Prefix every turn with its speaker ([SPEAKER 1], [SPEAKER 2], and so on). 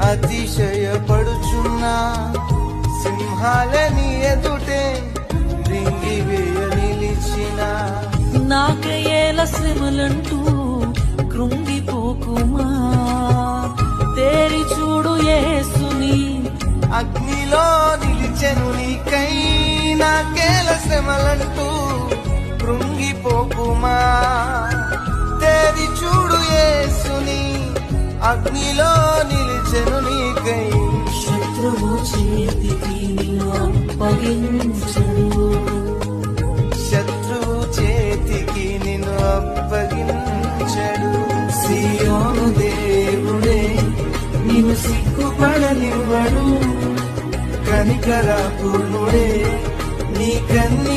[SPEAKER 1] అతిశయపడుచున్నా. సింహాలని ఎదుటే రింగి వేయ నిలిచిన.
[SPEAKER 2] నాకయేల శ్రమలంటూ కృంగిపోకుమా. తేరి చూడు యేసుని.
[SPEAKER 1] అగ్నిలో నిలిచెను నీకై నాకేల శ్రమలంటూ కృంగిపోకుమా. అగ్నిలో నిలిచెను నీకై.
[SPEAKER 2] శత్రువు చేతికి నిన్ను అప్పగించడు
[SPEAKER 1] శత్రువు చేతికి నిన్ను అప్పగించడు. సియోను దేవుడే నిన్ను సిగ్గుపడనివ్వడు. కనికర పూర్ణుడే నీ తుడుచును